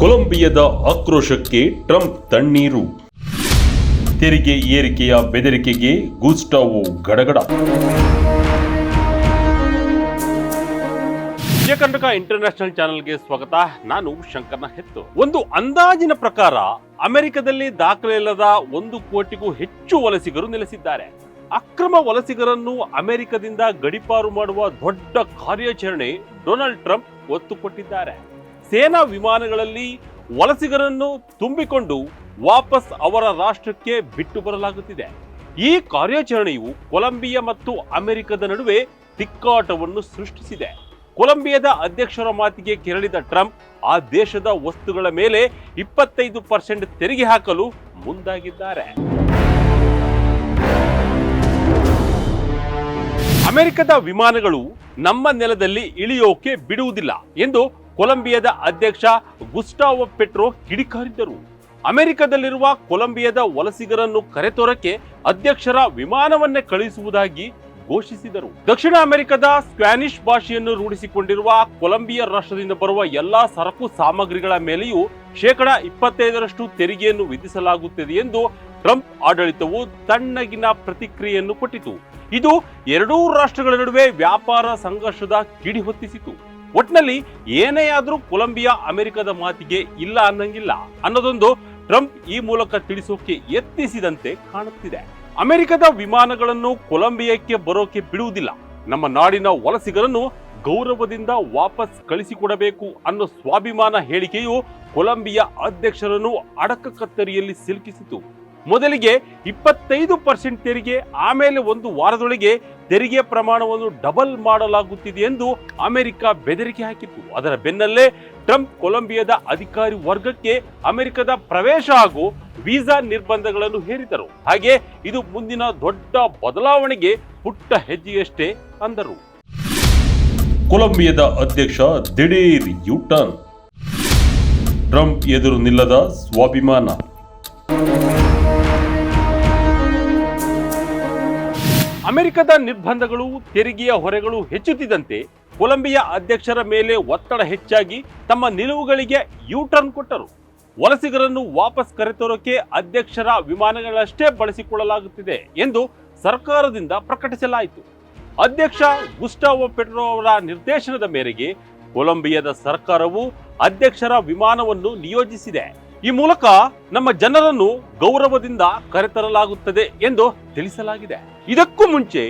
ಕೊಲಂಬಿಯಾದ ಆಕ್ರೋಶಕ್ಕೆ ಟ್ರಂಪ್ ತಣ್ಣೀರು. ತೆರಿಗೆ ಏರಿಕೆಯ ಬೆದರಿಕೆಗೆ ಗೂಸ್ಟಾವೋ ಗಡಗಡ. ವಿಜಯಕರ್ನಾಟಕ ಇಂಟರ್ನ್ಯಾಷನಲ್ ಚಾನೆಲ್ಗೆ ಸ್ವಾಗತ. ನಾನು ಶಂಕರ್ನ ಹೆತ್ತು. ಒಂದು ಅಂದಾಜಿನ ಪ್ರಕಾರ ಅಮೆರಿಕದಲ್ಲಿ ದಾಖಲೆ ಇಲ್ಲದ ಒಂದು ಕೋಟಿಗೂ ಹೆಚ್ಚು ವಲಸಿಗರು ನೆಲೆಸಿದ್ದಾರೆ. ಅಕ್ರಮ ವಲಸಿಗರನ್ನು ಅಮೆರಿಕದಿಂದ ಗಡಿಪಾರು ಮಾಡುವ ದೊಡ್ಡ ಕಾರ್ಯಾಚರಣೆ ಡೊನಾಲ್ಡ್ ಟ್ರಂಪ್ ಒತ್ತು ಕೊಟ್ಟಿದ್ದಾರೆ. ಸೇನಾ ವಿಮಾನಗಳಲ್ಲಿ ವಲಸಿಗರನ್ನು ತುಂಬಿಕೊಂಡು ವಾಪಸ್ ಅವರ ರಾಷ್ಟ್ರಕ್ಕೆ ಬಿಟ್ಟು ಬರಲಾಗುತ್ತಿದೆ. ಈ ಕಾರ್ಯಾಚರಣೆಯು ಕೊಲಂಬಿಯಾ ಮತ್ತು ಅಮೆರಿಕದ ನಡುವೆ ತಿಕ್ಕಾಟವನ್ನು ಸೃಷ್ಟಿಸಿದೆ. ಕೊಲಂಬಿಯಾದ ಅಧ್ಯಕ್ಷರ ಮಾತಿಗೆ ಕೆರಳಿದ ಟ್ರಂಪ್ ಆ ದೇಶದ ವಸ್ತುಗಳ ಮೇಲೆ ಇಪ್ಪತ್ತೈದು ಪರ್ಸೆಂಟ್ ತೆರಿಗೆ ಹಾಕಲು ಮುಂದಾಗಿದ್ದಾರೆ. ಅಮೆರಿಕದ ವಿಮಾನಗಳು ನಮ್ಮ ನೆಲದಲ್ಲಿ ಇಳಿಯೋಕೆ ಬಿಡುವುದಿಲ್ಲ ಎಂದು ಕೊಲಂಬಿಯಾದ ಅಧ್ಯಕ್ಷ ಗುಸ್ಟಾವೊ ಪೆಟ್ರೋ ಕಿಡಿಕಾರಿದ್ದರು. ಅಮೆರಿಕದಲ್ಲಿರುವ ಕೊಲಂಬಿಯಾದ ವಲಸಿಗರನ್ನು ಕರೆತೊರಕ್ಕೆ ಅಧ್ಯಕ್ಷರ ವಿಮಾನವನ್ನೇ ಕಳುಹಿಸುವುದಾಗಿ ಘೋಷಿಸಿದರು. ದಕ್ಷಿಣ ಅಮೆರಿಕದ ಸ್ಪ್ಯಾನಿಷ್ ಭಾಷೆಯನ್ನು ರೂಢಿಸಿಕೊಂಡಿರುವ ಕೊಲಂಬಿಯಾ ರಾಷ್ಟ್ರದಿಂದ ಬರುವ ಎಲ್ಲಾ ಸರಕು ಸಾಮಗ್ರಿಗಳ ಮೇಲೆಯೂ ಶೇಕಡ ಇಪ್ಪತ್ತೈದರಷ್ಟು ತೆರಿಗೆಯನ್ನು ವಿಧಿಸಲಾಗುತ್ತದೆ ಎಂದು ಟ್ರಂಪ್ ಆಡಳಿತವು ತಣ್ಣಗಿನ ಪ್ರತಿಕ್ರಿಯೆಯನ್ನು ಕೊಟ್ಟಿತು. ಇದು ಎರಡೂ ರಾಷ್ಟ್ರಗಳ ನಡುವೆ ವ್ಯಾಪಾರ ಸಂಘರ್ಷದ ಕಿಡಿ ಹೊತ್ತಿಸಿತು. ಒಟ್ನಲ್ಲಿ ಏನೇ ಆದರೂ ಕೊಲಂಬಿಯಾ ಅಮೆರಿಕದ ಮಾತಿಗೆ ಇಲ್ಲ ಅನ್ನಂಗಿಲ್ಲ ಅನ್ನೋದೊಂದು ಟ್ರಂಪ್ ಈ ಮೂಲಕ ತಿಳಿಸೋಕೆ ಯತ್ನಿಸಿದಂತೆ ಕಾಣುತ್ತಿದೆ. ಅಮೆರಿಕದ ವಿಮಾನಗಳನ್ನು ಕೊಲಂಬಿಯಾಕ್ಕೆ ಬರೋಕೆ ಬಿಡುವುದಿಲ್ಲ. ನಮ್ಮ ನಾಡಿನ ವಲಸಿಗರನ್ನು ಗೌರವದಿಂದ ವಾಪಸ್ ಕಳಿಸಿಕೊಡಬೇಕು ಅನ್ನೋ ಸ್ವಾಭಿಮಾನ ಹೇಳಿಕೆಯು ಕೊಲಂಬಿಯಾ ಅಧ್ಯಕ್ಷರನ್ನು ಅಡಕ ಕತ್ತರಿಯಲ್ಲಿ ಸಿಲುಕಿಸಿತು. ಮೊದಲಿಗೆ ಇಪ್ಪತ್ತೈದು ಪರ್ಸೆಂಟ್ ತೆರಿಗೆ, ಆಮೇಲೆ ಒಂದು ವಾರದೊಳಗೆ ತೆರಿಗೆ ಪ್ರಮಾಣವನ್ನು ಡಬಲ್ ಮಾಡಲಾಗುತ್ತಿದೆ ಎಂದು ಅಮೆರಿಕ ಬೆದರಿಕೆ ಹಾಕಿತ್ತು. ಅದರ ಬೆನ್ನಲ್ಲೇ ಟ್ರಂಪ್ ಕೊಲಂಬಿಯಾದ ಅಧಿಕಾರಿ ವರ್ಗಕ್ಕೆ ಅಮೆರಿಕದ ಪ್ರವೇಶ ಹಾಗೂ ವೀಸಾ ನಿರ್ಬಂಧಗಳನ್ನು ಹೇರಿದರು. ಹಾಗೆ ಇದು ಮುಂದಿನ ದೊಡ್ಡ ಬದಲಾವಣೆಗೆ ಪುಟ್ಟ ಹೆಜ್ಜೆಯಷ್ಟೇ ಅಂದರು. ಕೊಲಂಬಿಯಾದ ಅಧ್ಯಕ್ಷ ದಿಢೀರ್ ಯುಟರ್ನ್. ಟ್ರಂಪ್ ಎದುರು ನಿಲ್ಲದ ಸ್ವಾಭಿಮಾನ. ಅಮೆರಿಕದ ನಿರ್ಬಂಧಗಳು, ತೆರಿಗೆಯ ಹೊರೆಗಳು ಹೆಚ್ಚುತ್ತಿದ್ದಂತೆ ಕೊಲಂಬಿಯಾ ಅಧ್ಯಕ್ಷರ ಮೇಲೆ ಒತ್ತಡ ಹೆಚ್ಚಾಗಿ ತಮ್ಮ ನಿಲುವುಗಳಿಗೆ ಯೂಟರ್ನ್ ಕೊಟ್ಟರು. ವಲಸಿಗರನ್ನು ವಾಪಸ್ ಕರೆತರೋಕೆ ಅಧ್ಯಕ್ಷರ ವಿಮಾನಗಳಷ್ಟೇ ಬಳಸಿಕೊಳ್ಳಲಾಗುತ್ತಿದೆ ಎಂದು ಸರ್ಕಾರದಿಂದ ಪ್ರಕಟಿಸಲಾಯಿತು. ಅಧ್ಯಕ್ಷ ಗುಸ್ಟಾವೋ ಪೆಟ್ರೋ ಅವರ ನಿರ್ದೇಶನದ ಮೇರೆಗೆ ಕೊಲಂಬಿಯಾದ ಸರ್ಕಾರವು ಅಧ್ಯಕ್ಷರ ವಿಮಾನವನ್ನು ನಿಯೋಜಿಸಿದೆ. ಈ ಮೂಲಕ ನಮ್ಮ ಜನರನ್ನು ಗೌರವದಿಂದ ಕರೆತರಲಾಗುತ್ತದೆ ಎಂದು ತಿಳಿಸಲಾಗಿದೆ. ಇದಕ್ಕೂ ಮುಂಚೆ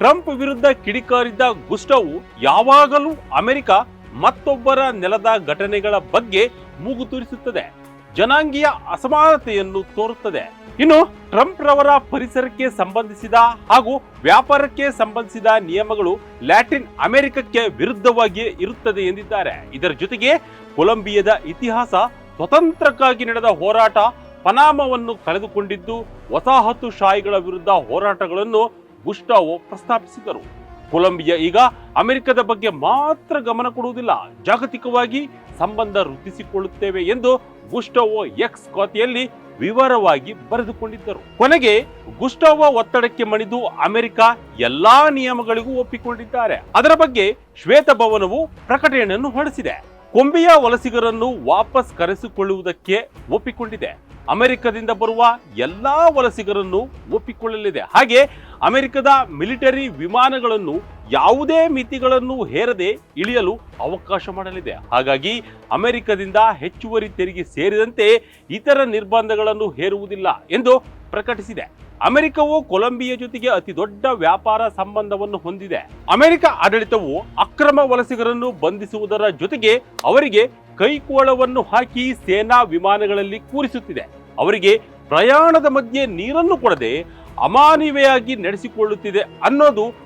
ಟ್ರಂಪ್ ವಿರುದ್ಧ ಕಿಡಿಕಾರಿದ್ದ ಗುಸ್ಟವು ಯಾವಾಗಲೂ ಅಮೆರಿಕ ಮತ್ತೊಬ್ಬರ ನೆಲದ ಘಟನೆಗಳ ಬಗ್ಗೆ ಮೂಗು ತೂರಿಸುತ್ತದೆ. ಜನಾಂಗೀಯ ಅಸಮಾನತೆಯನ್ನು ತೋರುತ್ತದೆ. ಇನ್ನು ಟ್ರಂಪ್ ರವರ ಪರಿಸರಕ್ಕೆ ಸಂಬಂಧಿಸಿದ ಹಾಗೂ ವ್ಯಾಪಾರಕ್ಕೆ ಸಂಬಂಧಿಸಿದ ನಿಯಮಗಳು ಲ್ಯಾಟಿನ್ ಅಮೆರಿಕಕ್ಕೆ ವಿರುದ್ಧವಾಗಿಯೇ ಇರುತ್ತದೆ ಎಂದಿದ್ದಾರೆ. ಇದರ ಜೊತೆಗೆ ಕೊಲಂಬಿಯಾದ ಇತಿಹಾಸ ಸ್ವತಂತ್ರಕ್ಕಾಗಿ ನಡೆದ ಹೋರಾಟ ಪನಾಮವನ್ನು ಕಳೆದುಕೊಂಡಿದ್ದು ವಸಾಹತುಶಾಹಿಗಳ ವಿರುದ್ಧ ಹೋರಾಟಗಳನ್ನು ಗುಸ್ಟಾವೋ ಪ್ರಸ್ತಾಪಿಸಿದರು. ಕೊಲಂಬಿಯಾ ಈಗ ಅಮೆರಿಕದ ಬಗ್ಗೆ ಮಾತ್ರ ಗಮನ ಕೊಡುವುದಿಲ್ಲ. ಜಾಗತಿಕವಾಗಿ ಸಂಬಂಧ ವೃದ್ಧಿಸಿಕೊಳ್ಳುತ್ತೇವೆ ಎಂದು ಗುಸ್ಟಾವೋ ಎಕ್ಸ್ ಖಾತೆಯಲ್ಲಿ ವಿವರವಾಗಿ ಬರೆದುಕೊಂಡಿದ್ದರು. ಕೊನೆಗೆ ಗುಸ್ಟಾವೋ ಒತ್ತಡಕ್ಕೆ ಮಣಿದು ಅಮೆರಿಕ ಎಲ್ಲಾ ನಿಯಮಗಳಿಗೂ ಒಪ್ಪಿಕೊಂಡಿದ್ದಾರೆ. ಅದರ ಬಗ್ಗೆ ಶ್ವೇತಭವನವು ಪ್ರಕಟಣೆಯನ್ನು ಹೊರಡಿಸಿದೆ. ಕೊಂಬಿಯಾ ವಲಸಿಗರನ್ನು ವಾಪಸ್ ಕರೆಸಿಕೊಳ್ಳುವುದಕ್ಕೆ ಒಪ್ಪಿಕೊಂಡಿದೆ. ಅಮೆರಿಕದಿಂದ ಬರುವ ಎಲ್ಲಾ ವಲಸಿಗರನ್ನು ಒಪ್ಪಿಕೊಳ್ಳಲಿದೆ. ಹಾಗೆ ಅಮೆರಿಕದ ಮಿಲಿಟರಿ ವಿಮಾನಗಳನ್ನು ಯಾವುದೇ ಮಿತಿಗಳನ್ನು ಹೇರದೆ ಇಳಿಯಲು ಅವಕಾಶ ಮಾಡಲಿದೆ. ಹಾಗಾಗಿ ಅಮೆರಿಕದಿಂದ ಹೆಚ್ಚುವರಿ ತೆರಿಗೆ ಸೇರಿದಂತೆ ಇತರ ನಿರ್ಬಂಧಗಳನ್ನು ಹೇರುವುದಿಲ್ಲ ಎಂದು ಪ್ರಕಟಿಸಿದೆ. ಅಮೆರಿಕವು ಕೊಲಂಬಿಯಾ ಜೊತೆಗೆ ಅತಿ ದೊಡ್ಡ ವ್ಯಾಪಾರ ಸಂಬಂಧವನ್ನು ಹೊಂದಿದೆ. ಅಮೆರಿಕ ಆಡಳಿತವು ಅಕ್ರಮ ವಲಸಿಗರನ್ನು ಬಂಧಿಸುವುದರ ಜೊತೆಗೆ ಅವರಿಗೆ ಕೈಕೋಳವನ್ನು ಹಾಕಿ ಸೇನಾ ವಿಮಾನಗಳಲ್ಲಿ ಕೂರಿಸುತ್ತಿದೆ. ಅವರಿಗೆ ಪ್ರಯಾಣದ ಮಧ್ಯೆ ನೀರನ್ನು ಕೊಡದೆ ಅಮಾನವೀಯವಾಗಿ ನಡೆಸಿಕೊಳ್ಳುತ್ತಿದೆ ಅನ್ನೋದು